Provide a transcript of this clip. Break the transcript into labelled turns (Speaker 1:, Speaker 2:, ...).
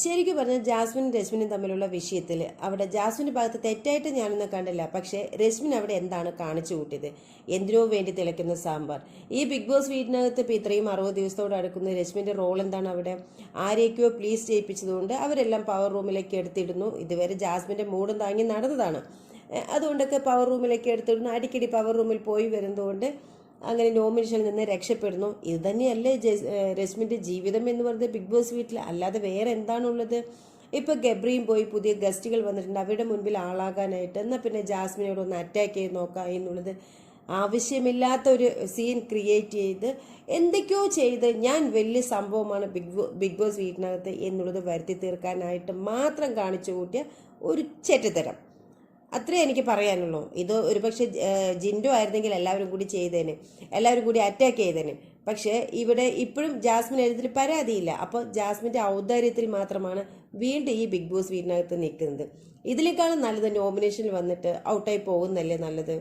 Speaker 1: ശരിക്കും പറഞ്ഞാൽ ജാസ്മിനും രശ്മിനും തമ്മിലുള്ള വിഷയത്തിൽ അവിടെ ജാസ്മിന്റെ ഭാഗത്ത് തെറ്റായിട്ട് ഞാനൊന്നും കണ്ടില്ല. പക്ഷേ രശ്മിൻ അവിടെ എന്താണ് കാണിച്ചു കൂട്ടിയത്? എന്തിനോ വേണ്ടി തിളയ്ക്കുന്ന സാമ്പാർ. ഈ ബിഗ് ബോസ് വീടിനകത്ത് ഇപ്പോൾ ഇത്രയും അറുപത് ദിവസത്തോട് അടുക്കുന്ന രശ്മിന്റെ റോൾ എന്താണ് അവിടെ? ആരെയൊക്കെയോ പ്ലീസ് ചെയ്യിപ്പിച്ചതുകൊണ്ട് അവരെല്ലാം പവർ റൂമിലേക്ക് എടുത്തിടുന്നു. ഇതുവരെ ജാസ്മിന്റെ മൂടും താങ്ങി നടന്നതാണ്. അതുകൊണ്ടൊക്കെ പവർ റൂമിലേക്ക് എടുത്തിടുന്നു. അടിക്കടി പവർ റൂമിൽ പോയി വരുന്നതുകൊണ്ട് അങ്ങനെ നോമിനേഷനിൽ നിന്ന് രക്ഷപ്പെടുന്നു. ഇത് തന്നെയല്ലേ രശ്മിന്റെ ജീവിതം എന്ന് പറയുന്നത് ബിഗ് ബോസ് വീട്ടിൽ. അല്ലാതെ വേറെ എന്താണുള്ളത്? ഇപ്പോൾ ഗബ്രിയും പോയി പുതിയ ഗസ്റ്റുകൾ വന്നിട്ടുണ്ട്. അവരുടെ മുൻപിൽ ആളാകാനായിട്ട്. എന്നാൽ പിന്നെ ജാസ്മിനോട് ഒന്ന് അറ്റാക്ക് ചെയ്ത് നോക്കാം എന്നുള്ളത് ആവശ്യമില്ലാത്ത ഒരു സീൻ ക്രിയേറ്റ് ചെയ്ത് എന്തൊക്കെയോ ചെയ്ത് ഞാൻ വലിയ സംഭവമാണ് ബിഗ് ബിഗ് ബോസ് വീട്ടിനകത്ത് എന്നുള്ളത് വരുത്തി തീർക്കാനായിട്ട് മാത്രം കാണിച്ചു കൂട്ടിയ ഒരു ചെറ്റത്തരം. അത്രേ എനിക്ക് പറയാനുള്ളൂ. ഇത് ഒരുപക്ഷെ ജിൻഡോ ആയിരുന്നെങ്കിൽ എല്ലാവരും കൂടി ചെയ്തേനെ. എല്ലാവരും കൂടി അറ്റാക്ക് ചെയ്തേനെ. പക്ഷേ ഇവിടെ ഇപ്പോഴും ജാസ്മിൻ എഴുതിൽ പരാതിയില്ല. അപ്പോൾ ജാസ്മിന്റെ ഔദാര്യത്തിൽ മാത്രമാണ് വീണ്ടും ഈ ബിഗ് ബോസ് വീടിനകത്ത് നിൽക്കുന്നത്. ഇതിനേക്കാളും നല്ലത് നോമിനേഷനിൽ വന്നിട്ട് ഔട്ടായി പോകുന്നല്ലേ നല്ലത്?